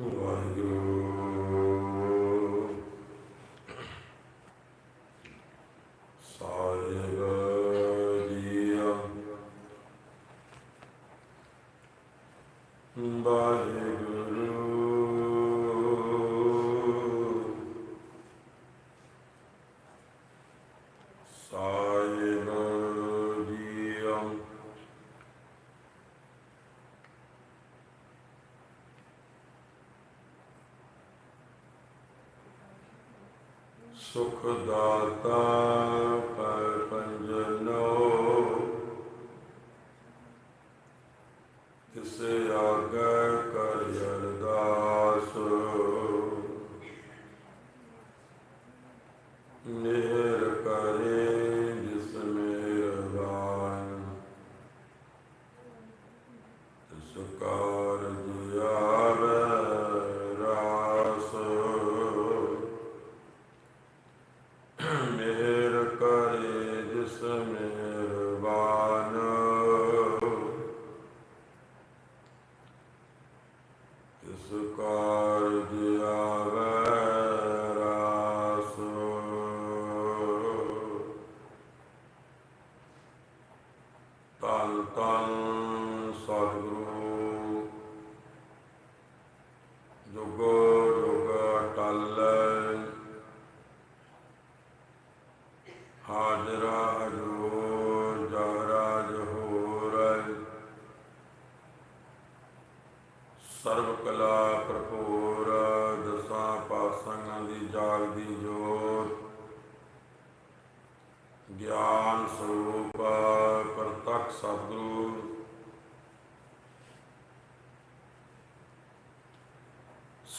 ਵਾਹਿਗੁਰੂ ਸੁਖ ਦਾਤਾ ਪਰ ਪੰਜਨੋ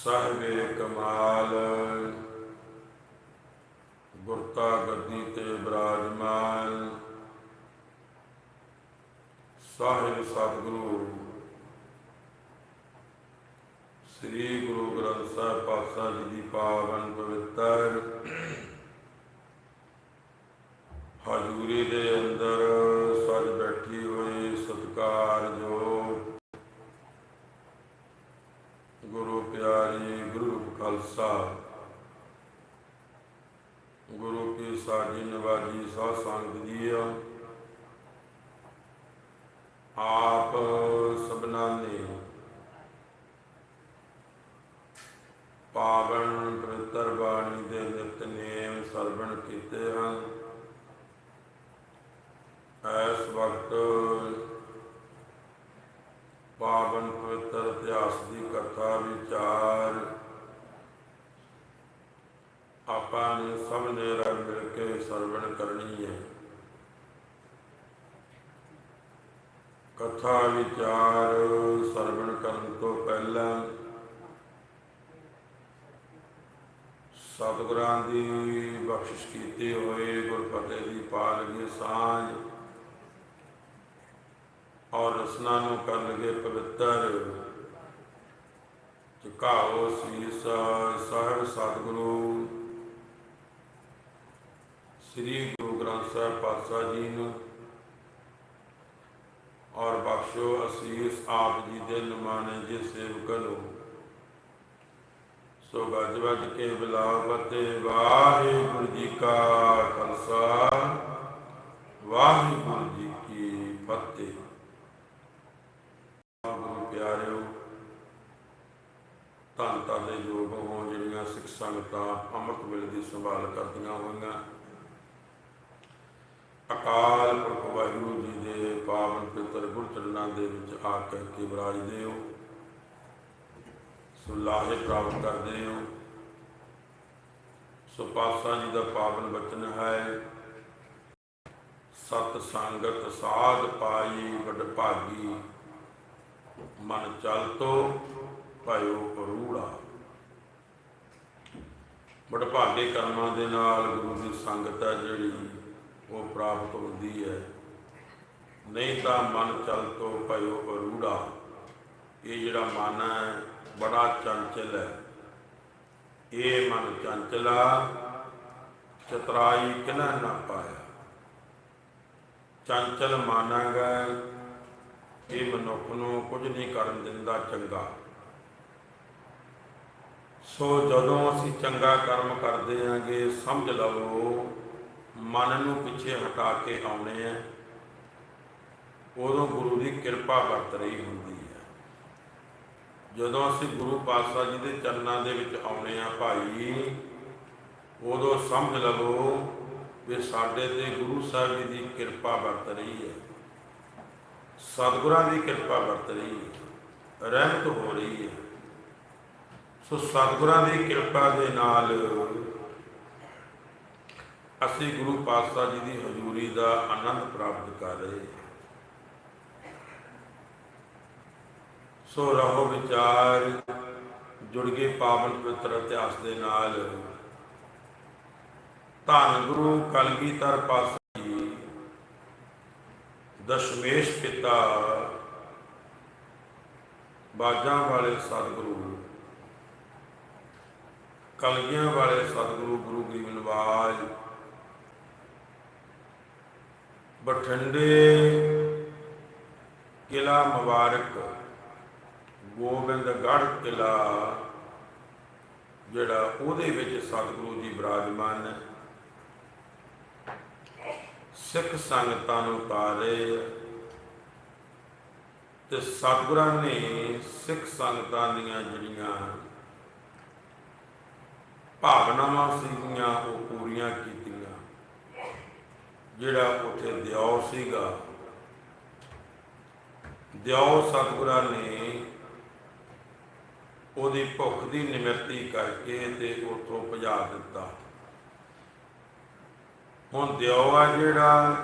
ਸਾਹਿਬੇ ਕਮਾਲ। ਗੁਰਤਾ ਗੱਦੀ ਤੇ ਬਿਰਾਜਮਾਨ। ਸਾਹਿਬ ਸਤਿਗੁਰੂ, ਸ੍ਰੀ ਗੁਰੂ ਗ੍ਰੰਥ ਸਾਹਿਬ ਪਾਤਸ਼ਾਹ ਜੀ ਦੀ ਪਾਵਨ ਪਵਿੱਤਰ ਹਜ਼ੂਰੀ ਦੇ ਅੰਦਰ ਸੱਜ ਬੈਠੀ ਹੋਈ ਸਤਿਕਾਰਯੋਗ ਗੁਰੂ ਪਿਆਰੀ, ਗੁਰੂ ਖਾਲਸਾ। ਗੁਰੂ ਕੀ ਸਾਜੀ ਨਵਾਜੀ ਸਾਧ ਸੰਗਤ ਜੀ ਆਪ ਸਭਨਾਂ ਨੇ। ਪਾਵਨ ਪਵਿੱਤਰ ਬਾਣੀ ਦੇ ਨਿਤਨੇਮ ਸਰਵਣ ਕੀਤੇ ਹਨ। ਇਸ ਵਕਤ ਪਾਵਨ ਪਵਿੱਤਰ ਇਤਿਹਾਸ ਦੀ ਕਥਾ ਵਿਚਾਰ। ਆਪਾਂ ਨੇ ਸਭ ਨੇ ਰਲ ਮਿਲ ਕੇ ਸਰਵਣ ਕਰਨੀ ਹੈ। ਕਥਾ ਵਿਚਾਰ ਸਰਵਣ ਕਰਨ ਤੋਂ ਪਹਿਲਾਂ ਸਤਿਗੁਰਾਂ ਦੀ ਬਖਸ਼ਿਸ਼ ਕੀਤੀ ਹੋਏ ਗੁਰਫਤਿਹ ਦੀ ਪਾਲਗੀ ਸਾਂਝ ਔਰ ਰਸਨਾ ਨੂੰ ਕਰ ਲਗੇ ਪਵਿੱਤਰ। ਝੁਕਾਓ ਸੀਸ ਸਾਹਿਬ ਸਤਿਗੁਰੂ। ਸ੍ਰੀ ਗੁਰੂ ਗ੍ਰੰਥ ਸਾਹਿਬ ਪਾਤਸ਼ਾਹ ਜੀ ਨੂੰ ਔਰ ਬਖਸ਼ੋ ਅਸੀਸ ਆਪ ਜੀ ਦੇ ਨਮਾਨੇ ਜੇ ਸੇਵਕ ਨੂੰ। ਸੋ ਗੱਜ ਵੱਜ ਕੇ ਬਿਲਾਵ ਫਤਿਹ ਵਾਹਿਗੁਰੂ ਜੀ ਕਾ ਖਾਲਸਾ, ਵਾਹਿਗੁਰੂ ਜੀ ਕੀ ਫਤਿਹ ਗੁਰੂ ਪਿਆਰਿਓ ਧੰਨ ਧੰਨ ਦੇ ਯੋਗ ਹੋ ਜਿਹੜੀਆਂ ਸਿੱਖ ਸੰਗਤਾਂ ਅੰਮ੍ਰਿਤ ਵੇਲੇ ਦੀ ਸੰਭਾਲ ਕਰਦੀਆਂ ਹੋਈਆਂ। ਅਕਾਲ ਪੁਰਖ ਵਾਹਿਗੁਰੂ ਜੀ ਦੇ ਪਾਵਨ ਪਿਤਰ ਗੁਰ ਚਰਨਾਂ ਦੇ ਵਿੱਚ ਆ ਕਰਕੇ ਵਿਰਾਜਦੇ ਹੋ ਸੋ ਲਾਹੇ ਪ੍ਰਾਪਤ ਕਰਦੇ ਹੋ। ਸੋ ਪਾਤਸ਼ਾਹ ਜੀ ਦਾ ਪਾਵਨ ਬਚਨ ਹੈ, ਸਤ ਸੰਗਤ ਸਾਧ ਪਾਈ ਵਡ ਭਾਗੀ, ਮਨ ਚਲ ਤੋ ਭਇਓ ਕਰੂੜਾ ਬੜ ਭਾਗੇ ਕਰਮਾਂ ਦੇ ਨਾਲ ਗੁਰੂ ਦੀ ਸੰਗਤ ਹੈ ਜਿਹੜੀ ਉਹ ਪ੍ਰਾਪਤ ਹੁੰਦੀ ਹੈ। ਨਹੀਂ ਤਾਂ ਮਨ ਚਲ ਤੋ ਭਇਓ ਅਰੂੜਾ। ਇਹ ਜਿਹੜਾ ਮਨ ਹੈ, ਬੜਾ ਚੰਚਲ ਹੈ। ਇਹ ਮਨ ਚੰਚਲਾ, ਚਤਰਾਈ ਕਿਨਾ ਨਾ ਪਾਇਆ। ਚੰਚਲ ਮਾਨਾਂਗਾ, ਇਹ ਮਨੁੱਖ ਨੂੰ ਕੁਝ ਨਹੀਂ ਕਰਨ ਦਿੰਦਾ ਚੰਗਾ। ਸੋ ਜਦੋਂ ਅਸੀਂ ਚੰਗਾ ਕਰਮ ਕਰਦੇ ਆਂਗੇ, ਸਮਝ ਲਵੋ, ਮਨ ਨੂੰ ਪਿੱਛੇ ਹਟਾ ਕੇ ਆਉਣੇ ਆ। ਉਦੋਂ ਗੁਰੂ ਦੀ ਕਿਰਪਾ ਵਰਤ ਰਹੀ ਹੁੰਦੀ ਹੈ ਜਦੋਂ ਅਸੀਂ ਗੁਰੂ ਪਾਤਸ਼ਾਹ ਜੀ ਦੇ ਚਰਨਾਂ ਦੇ ਵਿੱਚ ਆਉਣੇ ਆ ਭਾਈ, ਉਦੋਂ ਸਮਝ ਲਵੋ ਵੀ ਸਾਡੇ ਤੇ ਗੁਰੂ ਸਾਹਿਬ ਜੀ ਦੀ ਕਿਰਪਾ ਵਰਤ ਰਹੀ ਹੈ ਸਤਿਗੁਰਾਂ ਦੀ ਕਿਰਪਾ ਵਰਤ ਰਹੀ ਹੈ ਰਹਿਮਤ ਹੋ ਰਹੀ ਹੈ ਸੋ ਸਤਿਗੁਰਾਂ ਦੀ ਕਿਰਪਾ ਦੇ ਨਾਲ ਅਸੀਂ ਗੁਰੂ ਪਾਤਸ਼ਾਹ ਜੀ ਦੀ ਹਜ਼ੂਰੀ ਦਾ ਆਨੰਦ ਪ੍ਰਾਪਤ ਕਰ ਰਹੇ ਸੋ ਰਹੋ ਵਿਚਾਰ, ਜੁੜ ਗਏ ਪਾਵਨ ਪਵਿੱਤਰ ਇਤਿਹਾਸ ਦੇ ਨਾਲ। ਧੰਨ ਗੁਰੂ ਕਲਗੀਧਰ ਪਾਤਸ਼ਾਹ ਜੀ, ਦਸ਼ਮੇਸ਼ ਪਿਤਾ, ਬਾਜਾਂ ਵਾਲੇ ਸਤਿਗੁਰੂ। ਕਲਗੀਆਂ ਵਾਲੇ ਸਤਿਗੁਰੂ ਗੁਰੂ ਗਰੀਬ ਨਿਵਾਜ ਬਠਿੰਡੇ ਕਿਲਾ ਮੁਬਾਰਕ, ਗੋਬਿੰਦਗੜ੍ਹ ਕਿਲਾ, ਜਿਹੜਾ ਉਹਦੇ ਵਿੱਚ ਸਤਿਗੁਰੂ ਜੀ ਬਿਰਾਜਮਾਨ ਨੇ। ਸਿੱਖ ਸੰਗਤਾਂ ਨੂੰ ਉਤਾਰੇ ਤੇ ਸਤਿਗੁਰਾਂ ਨੇ ਸਿੱਖ ਸੰਗਤਾਂ ਦੀਆਂ ਜਿਹੜੀਆਂ ਭਾਵਨਾਵਾਂ ਸੀਗੀਆਂ, ਉਹ ਪੂਰੀਆਂ ਕੀਤੀਆਂ। ਜਿਹੜਾ ਉੱਥੇ ਦਿਓ ਸੀਗਾ। ਦਿਓ ਸਤਿਗੁਰਾਂ ਨੇ ਉਹਦੀ ਭੁੱਖ ਦੀ ਨਿਮਰਤੀ ਕਰਕੇ ਤੇ ਉਥੋਂ ਭਜਾ ਦਿੱਤਾ। ਹੁਣ ਦਿਓ ਆ ਜਿਹੜਾ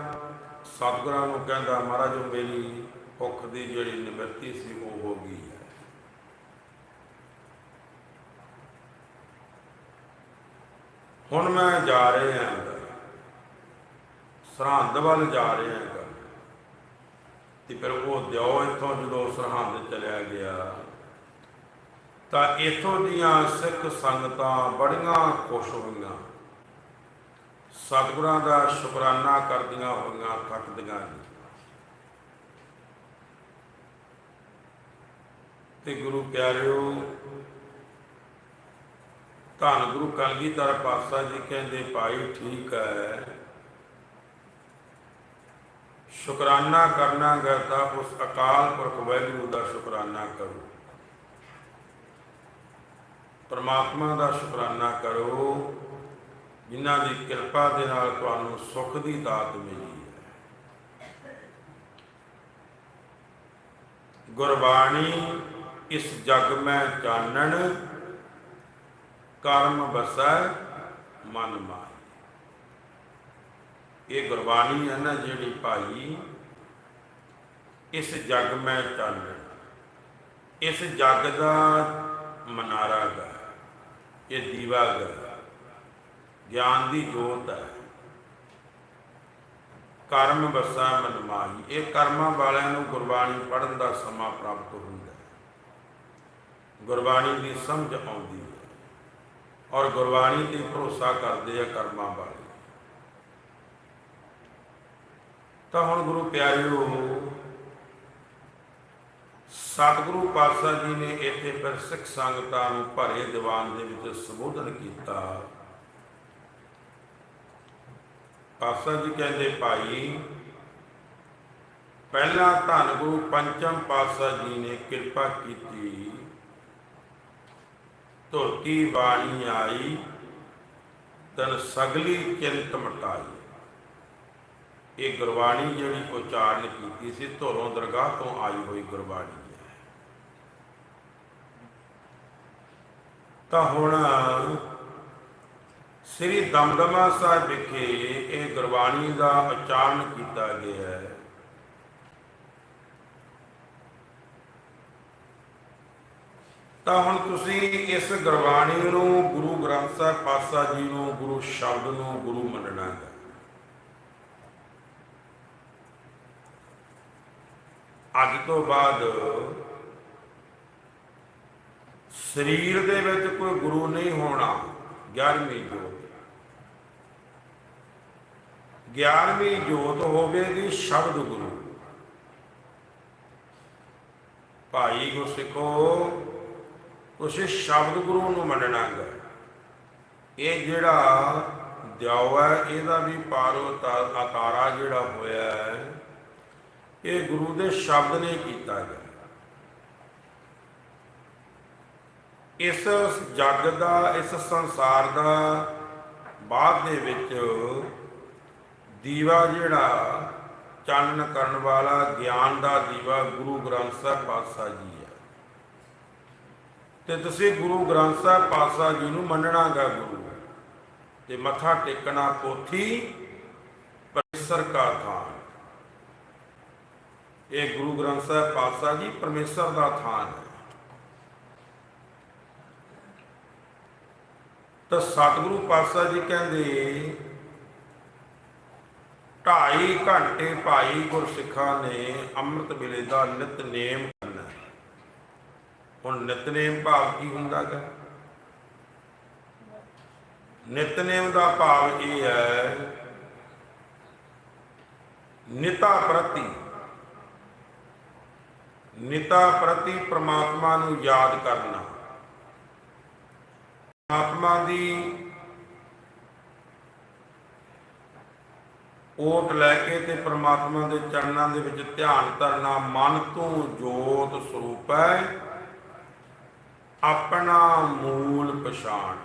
ਸਤਿਗੁਰਾਂ ਨੂੰ ਕਹਿੰਦਾ, ਮਹਾਰਾਜ ਮੇਰੀ ਭੁੱਖ ਦੀ ਜਿਹੜੀ ਨਿਮਰਤੀ ਸੀ, ਉਹ ਹੋ ਗਈ ਹੈ ਹੁਣ ਮੈਂ ਜਾ ਰਿਹਾ ਹਾਂ ਸਰਹੰਦ ਵੱਲ ਜਾ ਰਿਹਾ ਹਾਂ ਤੇ ਫਿਰ ਉਹ ਦਿਓ ਇੱਥੋਂ ਜਦੋਂ ਸਰਹੰਦ ਚਲਿਆ ਗਿਆ। ਤਾਂ ਇਥੋਂ ਦੀਆਂ ਸਿੱਖ ਸੰਗਤਾਂ ਬੜੀਆਂ ਖੁਸ਼ ਹੋਈਆਂ। ਸਤਿਗੁਰਾਂ ਦਾ ਸ਼ੁਕਰਾਨਾ ਕਰਦੀਆਂ ਹੋਈਆਂ, ਥੱਕਦੀਆਂ ਨਹੀਂ। ਤੇ ਗੁਰੂ ਪਿਆਰਿਓ ਧੰਨ ਗੁਰੂ ਕਲਗੀਧਰ ਪਾਤਸ਼ਾਹ ਜੀ ਕਹਿੰਦੇ, ਭਾਈ ਠੀਕ ਹੈ। ਸ਼ੁਕਰਾਨਾ ਕਰਨਾ ਗਾ ਉਸ ਅਕਾਲ ਪੁਰਖ ਵਾਹਿਗੁਰੂ ਦਾ ਸ਼ੁਕਰਾਨਾ ਕਰੋ। ਪਰਮਾਤਮਾ ਦਾ ਸ਼ੁਕਰਾਨਾ ਕਰੋ, ਜਿਨ੍ਹਾਂ ਦੀ ਕਿਰਪਾ ਦੇ ਨਾਲ ਤੁਹਾਨੂੰ ਸੁੱਖ ਦੀ ਦਾਤ ਮਿਲੀ ਹੈ। ਗੁਰਬਾਣੀ, ਇਸ ਜਗ ਮੈਂ ਜਾਣਨ ਕਰਮ ਬਸੈ ਮਨ ਮਾਈ ਇਹ ਗੁਰਬਾਣੀ ਹੈ ਨਾ ਜਿਹੜੀ ਭਾਈ, ਇਸ ਜਗ ਮੈਂ ਚਾਨਣ ਇਸ ਜਗ ਦਾ ਮਨਾਰਾ ਗਾ। ਇਹ ਦੀਵਾ ਗਾ। ਗਿਆਨ ਦੀ ਜੋਤ ਹੈ। ਕਰਮ ਬਸਾ ਮਨਮਾਹੀ ਇਹ ਕਰਮਾਂ ਵਾਲਿਆਂ ਨੂੰ ਗੁਰਬਾਣੀ ਪੜਨ ਦਾ ਸਮਾਂ ਪ੍ਰਾਪਤ ਹੁੰਦਾ ਹੈ। ਗੁਰਬਾਣੀ ਦੀ ਸਮਝ ਆਉਂਦੀ ਹੈ। ਔਰ ਗੁਰਬਾਣੀ ਤੇ ਭਰੋਸਾ ਕਰਦੇ ਆ ਕਰਮਾਂ ਵਾਲੇ। ਤਾਂ ਹੁਣ ਗੁਰੂ ਪਿਆਰਿਓ, ਸਤਿਗੁਰੂ ਪਾਤਸ਼ਾਹ ਜੀ ਨੇ ਇੱਥੇ ਫਿਰ ਸਿੱਖ ਸੰਗਤਾਂ ਨੂੰ ਭਰੇ ਦੀਵਾਨ ਦੇ ਵਿੱਚ ਸੰਬੋਧਨ ਕੀਤਾ। ਪਾਤਸ਼ਾਹ ਜੀ ਕਹਿੰਦੇ, ਭਾਈ, ਪਹਿਲਾਂ ਧੰਨ ਗੁਰੂ ਪੰਚਮ ਪਾਤਸ਼ਾਹ ਜੀ ਨੇ ਕਿਰਪਾ ਕੀਤੀ ਧੋਤੀ ਬਾਣੀ ਆਈ, ਤਨ ਸਗਲੀ ਚਿੰਤ ਮਟਾਈ। ਇਹ ਗੁਰਬਾਣੀ ਜਿਹੜੀ ਉਚਾਰਨ ਕੀਤੀ ਸੀ, ਧੋਰੋਂ ਦਰਗਾਹ ਤੋਂ ਆਈ ਹੋਈ ਗੁਰਬਾਣੀ ਹੈ। ਤਾਂ ਹੁਣ ਸ੍ਰੀ ਦਮਦਮਾ ਸਾਹਿਬ ਵਿਖੇ ਇਹ ਗੁਰਬਾਣੀ ਦਾ ਉਚਾਰਨ ਕੀਤਾ ਗਿਆ ਹੈ। ਤਾਂ ਹੁਣ ਤੁਸੀਂ ਇਸ ਗੁਰਬਾਣੀ ਨੂੰ ਗੁਰੂ ਗ੍ਰੰਥ ਸਾਹਿਬ ਪਾਤਸ਼ਾਹ ਜੀ ਨੂੰ, ਗੁਰੂ ਸ਼ਬਦ ਨੂੰ, ਗੁਰੂ ਮੰਨਣਾ ਹੈ। ਅੱਜ ਤੋਂ ਬਾਅਦ ਸਰੀਰ ਦੇ ਵਿੱਚ ਕੋਈ ਗੁਰੂ ਨਹੀਂ ਹੋਣਾ 11ਵੀਂ ਜੋਤ। 11ਵੀਂ ਜੋਤ ਹੋਵੇਗੀ ਸ਼ਬਦ ਗੁਰੂ। ਭਾਈ ਗੁਰਸਿੱਖੋ ਤੁਸੀਂ ਸ਼ਬਦ ਗੁਰੂ ਨੂੰ ਮੰਨਣਾ ਹੈ ਇਹ ਜਿਹੜਾ ਦਿਓ ਹੈ, ਇਹਦਾ ਵੀ ਪਾਰੋ ਆਕਾਰਾ ਜਿਹੜਾ ਹੋਇਆ ਹੈ, ਇਹ ਗੁਰੂ ਦੇ ਸ਼ਬਦ ਨੇ ਕੀਤਾ ਹੈ ਇਸ ਜੱਗ ਦਾ, ਇਸ ਸੰਸਾਰ ਦਾ ਬਾਅਦ ਦੇ ਵਿੱਚ ਦੀਵਾ ਜਿਹੜਾ ਚਾਨਣ ਕਰਨ ਵਾਲਾ, ਗਿਆਨ ਦਾ ਦੀਵਾ ਗੁਰੂ ਗ੍ਰੰਥ ਸਾਹਿਬ ਪਾਤਸ਼ਾਹ ਜੀ ਤੇ ਤੁਸੀਂ ਗੁਰੂ ਗ੍ਰੰਥ ਸਾਹਿਬ ਪਾਤਸ਼ਾਹ ਜੀ ਨੂੰ ਮੰਨਣਾਗਾ ਗੁਰੂ। ਤੇ ਮੱਥਾ ਟੇਕਣਾ ਪੋਥੀ ਪਰਮੇਸ਼ਰ ਕਾ ਥਾਨ। ਇਹ ਗੁਰੂ ਗ੍ਰੰਥ ਸਾਹਿਬ ਪਾਤਸ਼ਾਹ ਜੀ ਪਰਮੇਸ਼ਰ ਦਾ ਥਾਨ ਹੈ। ਤਾਂ ਸਤਿਗੁਰੂ ਪਾਤਸ਼ਾਹ ਜੀ ਕਹਿੰਦੇ, ਢਾਈ ਘੰਟੇ ਭਾਈ ਗੁਰਸਿੱਖਾਂ ਨੇ ਅੰਮ੍ਰਿਤ ਵੇਲੇ ਦਾ ਨਿਤਨੇਮ ਕਰਨਾ ਹੁਣ ਨਿਤਨੇਮ ਭਾਵ ਕੀ ਹੁੰਦਾ ਹੈ ਨਿਤਨੇਮ ਦਾ ਭਾਵ ਇਹ ਹੈ, ਨਿਤਾ ਪ੍ਰਤੀ ਨਿਤਾ ਪ੍ਰਤੀ ਪ੍ਰਮਾਤਮਾ ਨੂੰ ਯਾਦ ਕਰਨਾ। ਆਤਮਾ ਦੀ ਓਟ ਲੈ ਕੇ ਤੇ ਪ੍ਰਮਾਤਮਾ ਦੇ ਚਰਨਾਂ ਦੇ ਵਿੱਚ ਧਿਆਨ ਧਰਨਾ ਮਨ ਤੋਂ ਜੋਤ ਸਰੂਪ ਹੈ। ਆਪਣਾ ਮੂਲ ਪਛਾਣ।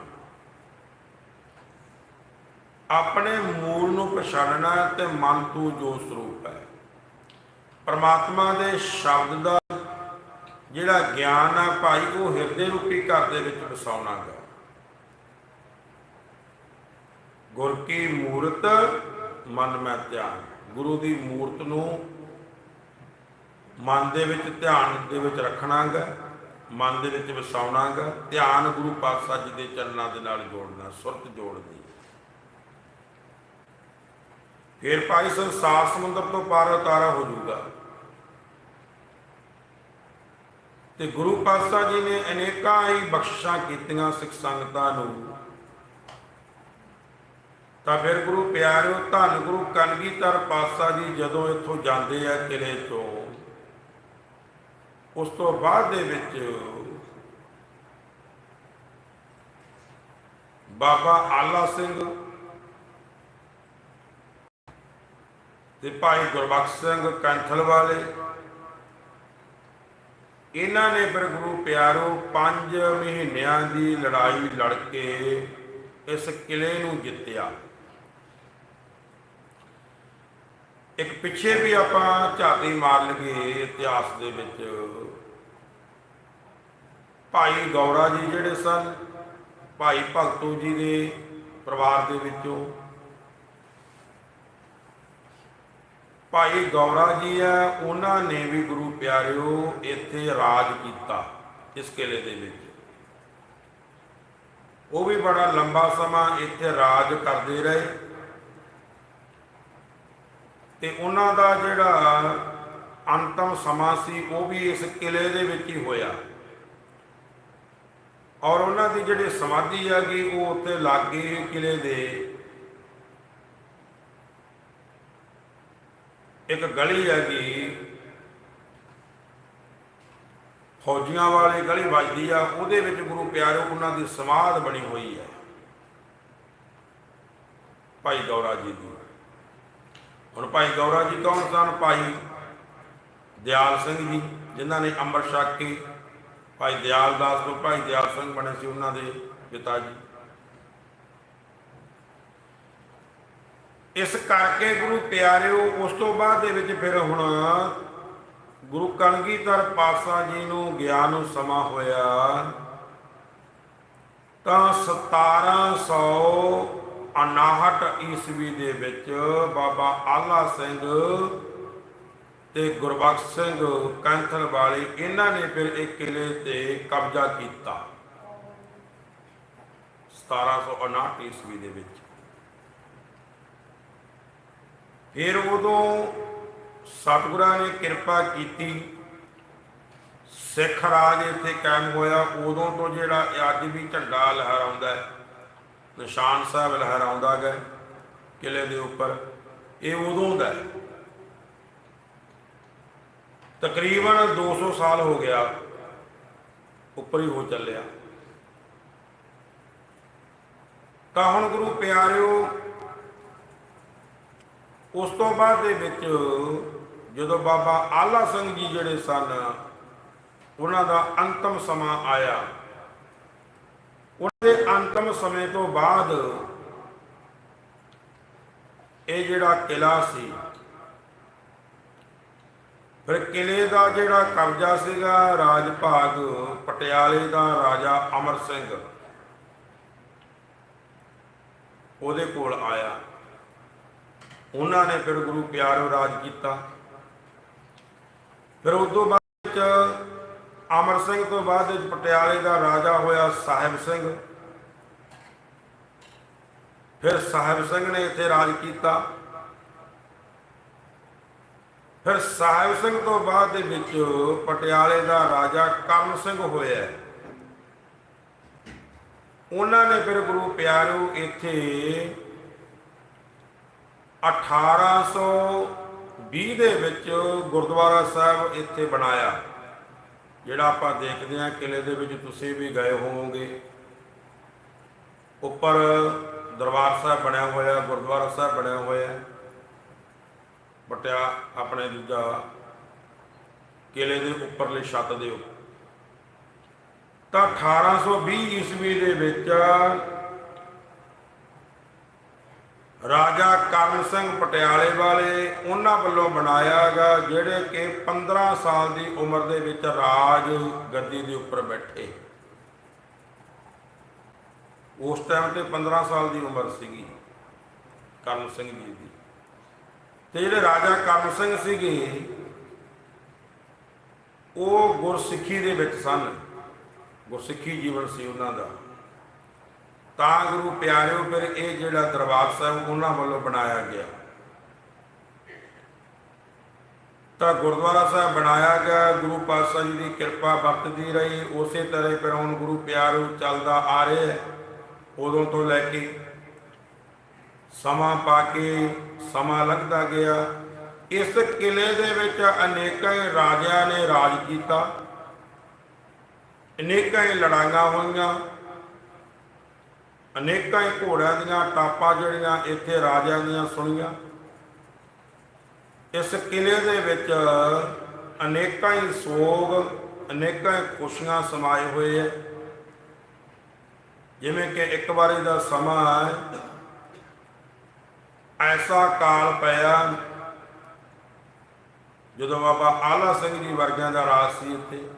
ਆਪਣੇ ਮੂਲ ਨੂੰ ਪਛਾਣਨਾ ਹੈ ਤੇ ਮਨ ਤੋਂ ਜੋ ਸਰੂਪ ਹੈ। ਪਰਮਾਤਮਾ ਦੇ ਸ਼ਬਦ ਦਾ ਜਿਹੜਾ ਗਿਆਨ ਹੈ ਭਾਈ, ਉਹ ਹਿਰਦੇ ਰੂਪੀ ਘਰ ਦੇ ਵਿੱਚ ਵਸਾਉਣਾ ਹੈ। ਗੁਰ ਕੀ ਮੂਰਤ, ਮਨ ਮੈਂ ਧਿਆਨ। ਗੁਰੂ ਦੀ ਮੂਰਤ ਨੂੰ ਮਨ ਦੇ ਵਿੱਚ ਧਿਆਨ ਦੇ ਵਿੱਚ ਰੱਖਣਾਗਾ ਮਨ ਦੇ ਵਿੱਚ ਵਸਾਉਣਾਗਾ ਧਿਆਨ ਗੁਰੂ ਪਾਤਸ਼ਾਹ ਜੀ ਦੇ ਚਰਨਾਂ ਦੇ ਨਾਲ ਜੋੜਨਾ, ਸੁਰਤ ਜੋੜਨੀ। ਫਿਰ ਭਾਈ ਸੰਸਾਰ ਸਮੁੰਦਰ ਤੋਂ ਪਾਰ ਉਤਾਰਾ ਹੋ ਜਾਊਗਾ। ਤੇ ਗੁਰੂ ਪਾਤਸ਼ਾਹ ਜੀ ਨੇ ਅਨੇਕਾਂ ਹੀ ਬਖਸ਼ਿਸ਼ਾਂ ਕੀਤੀਆਂ ਸਿੱਖ ਸੰਗਤਾਂ ਨੂੰ। ਤਾਂ ਫਿਰ ਗੁਰੂ ਪਿਆਰਿਓ, ਧੰਨ ਗੁਰੂ ਕਲਗੀਧਰ ਪਾਤਸ਼ਾਹ ਜੀ ਜਦੋਂ ਇੱਥੋਂ ਜਾਂਦੇ ਆ ਕਿਲੇ ਤੋਂ ਉਸ ਤੋਂ ਬਾਅਦ ਦੇ ਵਿੱਚ ਬਾਬਾ ਆਲਾ ਸਿੰਘ ਤੇ ਭਾਈ ਗੁਰਬਖਸ਼ ਸਿੰਘ ਕੰਥਲ ਵਾਲੇ, ਇਹਨਾਂ ਨੇ ਫਿਰ ਗੁਰੂ ਪਿਆਰੋ 5 ਮਹੀਨਿਆਂ ਦੀ ਲੜਾਈ ਲੜ ਕੇ ਇਸ ਕਿਲੇ ਨੂੰ ਜਿੱਤਿਆ। ਇੱਕ ਪਿੱਛੇ ਵੀ ਆਪਾਂ ਝਾਤੀ ਮਾਰ ਲਈਏ ਇਤਿਹਾਸ ਦੇ ਵਿੱਚ। ਭਾਈ ਗੌਰਾ ਜੀ ਜਿਹੜੇ ਸਨ, ਭਾਈ ਭਗਤੂ ਜੀ ਦੇ ਪਰਿਵਾਰ ਦੇ ਵਿੱਚੋਂ। ਭਾਈ ਗੌਰਾ ਜੀ ਆ, ਉਹਨਾਂ ਨੇ ਵੀ ਗੁਰੂ ਪਿਆਰਿਓ ਇੱਥੇ ਰਾਜ ਕੀਤਾ ਇਸ ਕਿਲੇ ਦੇ ਵਿੱਚ। ਉਹ ਵੀ ਬੜਾ ਲੰਬਾ ਸਮਾਂ ਇੱਥੇ ਰਾਜ ਕਰਦੇ ਰਹੇ। ਤੇ ਉਹਨਾਂ ਦਾ ਜਿਹੜਾ ਅੰਤਮ ਸਮਾਂ ਸੀ, ਉਹ ਵੀ ਇਸ ਕਿਲੇ ਦੇ ਵਿੱਚ ਹੀ ਹੋਇਆ। ਔਰ ਉਹਨਾਂ ਦੀ ਜਿਹੜੀ ਸਮਾਧੀ ਹੈਗੀ, ਉਹ ਉੱਤੇ ਲਾਗੇ ਕਿਲੇ ਦੇ ਇੱਕ ਗਲੀ ਹੈਗੀ। ਫੌਜੀਆਂ ਵਾਲੀ ਗਲੀ ਵੱਜਦੀ ਆ, ਉਹਦੇ ਵਿੱਚ ਗੁਰੂ ਪਿਆਰੇ ਉਹਨਾਂ ਦੀ ਸਮਾਧ ਬਣੀ ਹੋਈ ਹੈ। ਭਾਈ ਗੌਰਾ ਜੀ ਦੀ। ਹੁਣ ਭਾਈ ਗੌਰਾ ਜੀ ਕੌਣ ਸਨ? ਭਾਈ ਦਿਆਲ ਸਿੰਘ ਜੀ, ਜਿਨ੍ਹਾਂ ਨੇ ਅੰਮ੍ਰਿਤ ਛਕ ਕੇ ਭਾਈ ਦਿਆਲ ਦਾਸ ਤੋਂ ਭਾਈ ਦਿਆਲ ਸਿੰਘ ਬਣੇ ਸੀ ਉਹਨਾਂ ਦੇ ਪਿਤਾ ਜੀ। ਇਸ ਕਰਕੇ ਗੁਰੂ ਪਿਆਰਿਓ ਉਸ ਤੋਂ ਬਾਅਦ ਦੇ ਵਿੱਚ ਫਿਰ ਹੁਣ ਗੁਰੂ ਕਲਗੀਧਰ ਪਾਤਸ਼ਾਹ ਜੀ ਨੂੰ ਗਿਆਨ ਨੂੰ ਸਮਾਂ ਹੋਇਆ। ਤਾਂ 1759 ਈਸਵੀ ਦੇ ਵਿੱਚ ਬਾਬਾ ਆਲਾ ਸਿੰਘ ਤੇ ਗੁਰਬਖਸ਼ ਸਿੰਘ ਕੈਂਥਲ ਵਾਲੇ ਇਹਨਾਂ ਨੇ ਫਿਰ ਇਹ ਕਿਲੇ ਤੇ ਕਬਜ਼ਾ ਕੀਤਾ। 1759 ਈਸਵੀ ਦੇ ਵਿੱਚ। ਫਿਰ ਉਦੋਂ ਸਤਿਗੁਰਾਂ ਨੇ ਕਿਰਪਾ ਕੀਤੀ। ਸਿੱਖ ਰਾਜ ਇੱਥੇ ਕਾਇਮ ਹੋਇਆ। ਉਦੋਂ ਤੋਂ ਜਿਹੜਾ ਇਹ ਅੱਜ ਵੀ ਝੰਡਾ ਲਹਿਰਾਉਂਦਾ ਹੈ, ਨਿਸ਼ਾਨ ਸਾਹਿਬ ਲਹਿਰਾਉਂਦਾ ਹੈ ਕਿਲੇ ਦੇ ਉੱਪਰ, ਇਹ ਉਦੋਂ ਦਾ ਹੈ। ਤਕਰੀਬਨ 200 ਸਾਲ ਹੋ ਗਿਆ ਉੱਪਰ ਹੀ ਹੋ ਚੱਲਿਆ। ਤਾਂ ਹੁਣ ਗੁਰੂ ਪਿਆਰਿਓ, ਉਸ ਤੋਂ ਬਾਅਦ ਦੇ ਵਿੱਚ ਜਦੋਂ ਬਾਬਾ ਆਲਾ ਸਿੰਘ ਜੀ ਜਿਹੜੇ ਸਨ, ਉਹਨਾਂ ਦਾ ਅੰਤਮ ਸਮਾਂ ਆਇਆ। ਉਹਨਾਂ ਦੇ ਅੰਤਮ ਸਮੇਂ ਤੋਂ ਬਾਅਦ ਇਹ ਜਿਹੜਾ ਕਿਲਾ ਸੀ ਫਿਰ ਕਿਲੇ ਦਾ ਜਿਹੜਾ ਕਬਜ਼ਾ ਸੀਗਾ ਰਾਜ ਭਾਗ ਪਟਿਆਲੇ ਦਾ ਰਾਜਾ ਅਮਰ ਸਿੰਘ। ਉਹਦੇ ਕੋਲ ਆਇਆ। ਉਹਨਾਂ ਨੇ ਫਿਰ ਗੁਰੂ ਪਿਆਰੋ ਰਾਜ ਕੀਤਾ। ਫਿਰ ਉਸ ਤੋਂ ਬਾਅਦ ਅਮਰ ਸਿੰਘ ਤੋਂ ਬਾਅਦ ਪਟਿਆਲੇ ਦਾ ਰਾਜਾ ਹੋਇਆ ਸਾਹਿਬ ਸਿੰਘ। ਫਿਰ ਸਾਹਿਬ ਸਿੰਘ ਨੇ ਇੱਥੇ ਰਾਜ ਕੀਤਾ। ਫਿਰ ਸਾਹਿਬ ਸਿੰਘ ਤੋਂ ਬਾਅਦ ਦੇ ਵਿੱਚ ਪਟਿਆਲੇ ਦਾ ਰਾਜਾ ਕਰਮ ਸਿੰਘ ਹੋਇਆ ਉਹਨਾਂ ਨੇ ਫਿਰ ਗੁਰੂ ਪਿਆਰਿਓ ਇੱਥੇ 1820 ਦੇ ਵਿੱਚ ਗੁਰਦੁਆਰਾ ਸਾਹਿਬ ਇੱਥੇ ਬਣਾਇਆ, ਜਿਹੜਾ ਆਪਾਂ ਦੇਖਦੇ ਹਾਂ ਕਿਲੇ ਦੇ ਵਿੱਚ ਤੁਸੀਂ ਵੀ ਗਏ ਹੋਵੋਗੇ। ਉੱਪਰ ਦਰਬਾਰ ਸਾਹਿਬ ਬਣਿਆ ਹੋਇਆ, ਗੁਰਦੁਆਰਾ ਸਾਹਿਬ ਬਣਿਆ ਹੋਇਆ। ਪਟਿਆ ਆਪਣੇ ਦੂਜਾ ਕਿਲੇ ਦੇ ਉੱਪਰਲੇ ਛੱਤ ਦੇ ਉੱਪਰ। ਤਾਂ 1820 ਈਸਵੀ ਦੇ ਵਿੱਚ ਰਾਜਾ ਕਰਨ ਸਿੰਘ ਪਟਿਆਲੇ ਵਾਲੇ ਉਹਨਾਂ ਵੱਲੋਂ ਬਣਾਇਆ ਗਿਆ ਜਿਹੜੇ ਕਿ 15 ਸਾਲ ਦੀ ਉਮਰ ਦੇ ਵਿੱਚ ਰਾਜ ਗੱਦੀ ਦੇ ਉੱਪਰ ਬੈਠੇ। ਉਸ ਟਾਈਮ ਤੇ 15 ਸਾਲ ਦੀ ਉਮਰ ਸੀਗੀ ਕਰਨ ਸਿੰਘ ਜੀ ਦੀ। ਤੇ ਜਿਹੜੇ ਰਾਜਾ ਕਰਮ ਸਿੰਘ ਸੀਗੇ, ਉਹ ਗੁਰਸਿੱਖੀ ਦੇ ਵਿੱਚ ਸਨ। ਗੁਰਸਿੱਖੀ ਜੀਵਨ ਸੀ ਉਹਨਾਂ ਦਾ। ਤਾਂ ਗੁਰੂ ਪਿਆਰਿਓ, ਫਿਰ ਇਹ ਜਿਹੜਾ ਦਰਬਾਰ ਸਾਹਿਬ ਉਹਨਾਂ ਵੱਲੋਂ ਬਣਾਇਆ ਗਿਆ। ਤਾਂ ਗੁਰਦੁਆਰਾ ਸਾਹਿਬ ਬਣਾਇਆ ਗਿਆ, ਗੁਰੂ ਪਾਤਸ਼ਾਹ ਜੀ ਦੀ ਕਿਰਪਾ ਵਰਤਦੀ ਰਹੀ। ਉਸੇ ਤਰ੍ਹਾਂ ਫਿਰ ਹੁਣ ਗੁਰੂ ਪਿਆਰਿਓ ਚੱਲਦਾ ਆ ਰਿਹਾ ਉਦੋਂ ਤੋਂ ਲੈ ਕੇ ਸਮਾਂ ਪਾ ਕੇ ਸਮਾਂ ਲੱਗਦਾ ਗਿਆ। ਇਸ ਕਿਲੇ ਦੇ ਵਿੱਚ ਅਨੇਕਾਂ ਰਾਜਿਆਂ ਨੇ ਰਾਜ ਕੀਤਾ। ਅਨੇਕਾਂ ਹੀ ਲੜਾਈਆਂ ਹੋਈਆਂ। ਅਨੇਕਾਂ ਹੀ ਘੋੜਿਆਂ ਦੀਆਂ ਟਾਪਾਂ ਜਿਹੜੀਆਂ ਇੱਥੇ ਰਾਜਿਆਂ ਦੀਆਂ ਸੁਣੀਆਂ। ਇਸ ਕਿਲੇ ਦੇ ਵਿੱਚ ਅਨੇਕਾਂ ਹੀ ਸੋਗ, ਅਨੇਕਾਂ ਹੀ ਖੁਸ਼ੀਆਂ ਸਮਾਏ ਹੋਏ ਹੈ। ਜਿਵੇਂ ਕਿ ਇੱਕ ਵਾਰੀ ਦਾ ਸਮਾਂ ਹੈ ਐਸਾ ਕਾਲ ਪਿਆ ਜਦੋਂ ਬਾਬਾ ਆਲਾ ਸਿੰਘ ਜੀ ਵਰਗਿਆਂ ਦਾ ਰਾਜ ਸੀ ਇੱਥੇ।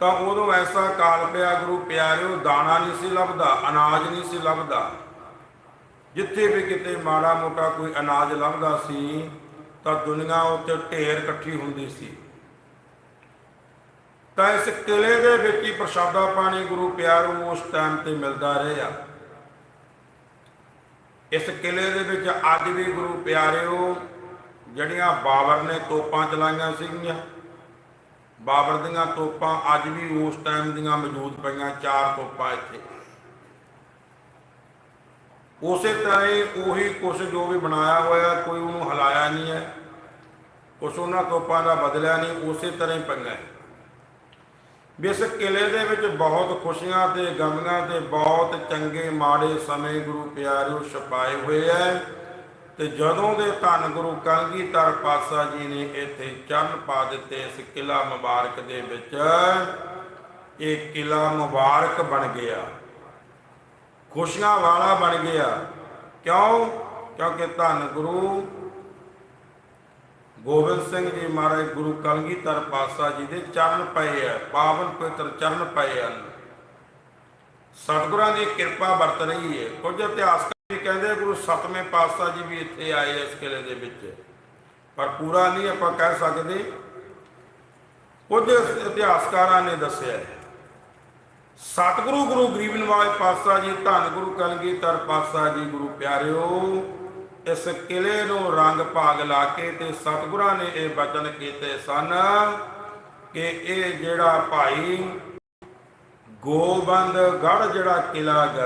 ਤਾਂ ਉਦੋਂ ਐਸਾ ਕਾਲ ਪਿਆ, ਗੁਰੂ ਪਿਆਰਿਓ, ਦਾਣਾ ਨਹੀਂ ਸੀ ਲੱਭਦਾ, ਅਨਾਜ ਨਹੀਂ ਸੀ ਲੱਭਦਾ। ਜਿੱਥੇ ਵੀ ਕਿਤੇ ਮਾੜਾ ਮੋਟਾ ਕੋਈ ਅਨਾਜ ਲੱਭਦਾ ਸੀ, ਤਾਂ ਦੁਨੀਆ ਉੱਤੇ ਢੇਰ ਇਕੱਠੀ ਹੁੰਦੀ ਸੀ। ਤਾਂ ਇਸ ਕਿਲੇ ਦੇ ਵਿੱਚ ਹੀ ਪ੍ਰਸ਼ਾਦਾ ਪਾਣੀ ਗੁਰੂ ਪਿਆਰਿਓ ਉਸ ਟਾਈਮ ਤੇ ਮਿਲਦਾ ਰਿਹਾ। ਇਸ ਕਿਲੇ ਦੇ ਵਿੱਚ ਅੱਜ ਵੀ ਗੁਰੂ ਪਿਆਰਿਓ ਜਿਹੜੀਆਂ ਬਾਬਰ ਨੇ ਤੋਪਾਂ ਚਲਾਈਆਂ ਸੀਗੀਆਂ। ਬਾਬਰ ਦੀਆਂ ਤੋਪਾਂ ਅੱਜ ਵੀ ਉਸ ਟਾਈਮ ਦੀਆਂ ਮੌਜੂਦ ਪਈਆਂ, ਚਾਰ ਤੋਪਾਂ ਇੱਥੇ। ਉਸੇ ਤਰ੍ਹਾਂ ਹੀ ਉਹੀ ਕੁਛ ਜੋ ਵੀ ਬਣਾਇਆ ਹੋਇਆ, ਕੋਈ ਉਹਨੂੰ ਹਲਾਇਆ ਨਹੀਂ ਹੈ। ਕੁਛ ਉਹਨਾਂ ਤੋਪਾਂ ਦਾ ਬਦਲਿਆ ਨਹੀਂ, ਉਸੇ ਤਰ੍ਹਾਂ ਹੀ ਪਈਆਂ ਹੈ। ਵੀ ਇਸ ਕਿਲੇ ਦੇ ਵਿੱਚ ਬਹੁਤ ਖੁਸ਼ੀਆਂ ਤੇ ਗਮੀਆਂ ਤੇ ਬਹੁਤ ਚੰਗੇ ਮਾੜੇ ਸਮੇਂ ਗੁਰੂ ਪਿਆਰਿਓ ਛਪਾਏ ਹੋਏ ਐ। ਤੇ ਜਦੋਂ ਦੇ ਧੰਨ ਗੁਰੂ ਕਲਗੀਧਰ ਪਾਤਸ਼ਾਹ ਜੀ ਨੇ ਇੱਥੇ ਚਰਨ ਪਾ ਦਿੱਤੇ ਇਸ ਕਿਲਾ ਮੁਬਾਰਕ ਦੇ ਵਿੱਚ, ਇਹ ਕਿਲਾ ਮੁਬਾਰਕ ਬਣ ਗਿਆ। ਖੁਸ਼ੀਆਂ ਵਾਲਾ ਬਣ ਗਿਆ। ਕਿਉਂ? ਕਿਉਂਕਿ ਧੰਨ ਗੁਰੂ ਗੋਬਿੰਦ ਸਿੰਘ ਜੀ ਮਹਾਰਾਜ ਗੁਰੂ ਕਲਗੀਧਰ ਪਾਤਸ਼ਾਹ ਜੀ ਦੇ ਚਰਨ ਪਏ ਆ, ਪਾਵਨ ਪਵਿੱਤਰ ਚਰਨ ਪਏ ਹਨ। ਸਤਿਗੁਰਾਂ ਦੀ ਕਿਰਪਾ ਵਰਤ ਰਹੀ ਹੈ ਕੁਝ ਇਤਿਹਾਸਕਾਰ ਵੀ ਕਹਿੰਦੇ ਗੁਰੂ ਸਤਵੇਂ ਪਾਤਸ਼ਾਹ ਜੀ ਵੀ ਇੱਥੇ ਆਏ ਇਸ ਕਿਲੇ ਦੇ ਵਿੱਚ। ਪਰ ਪੂਰਾ ਨਹੀਂ ਆਪਾਂ ਕਹਿ ਸਕਦੇ। ਕੁਝ ਇਤਿਹਾਸਕਾਰਾਂ ਨੇ ਦੱਸਿਆ ਹੈ। ਸਤਿਗੁਰੂ ਗੁਰੂ ਗਰੀਬ ਨਿਵਾਜ ਪਾਤਸ਼ਾਹ ਜੀ, ਧੰਨ ਗੁਰੂ ਕਲਗੀਧਰ ਪਾਤਸ਼ਾਹ ਜੀ, ਗੁਰੂ ਪਿਆਰਿਓ। ਇਸ ਕਿਲੇ ਨੂੰ ਰੰਗ ਭਾਗ ਲਾ ਕੇ ਤੇ ਸਤਿਗੁਰਾਂ ਨੇ ਇਹ ਬਚਨ ਕੀਤੇ ਸਨ ਕਿ ਇਹ ਜਿਹੜਾ ਭਾਈ ਗੋਬੰਦ ਗੜ ਜਿਹੜਾ ਕਿਲਾ ਗਾ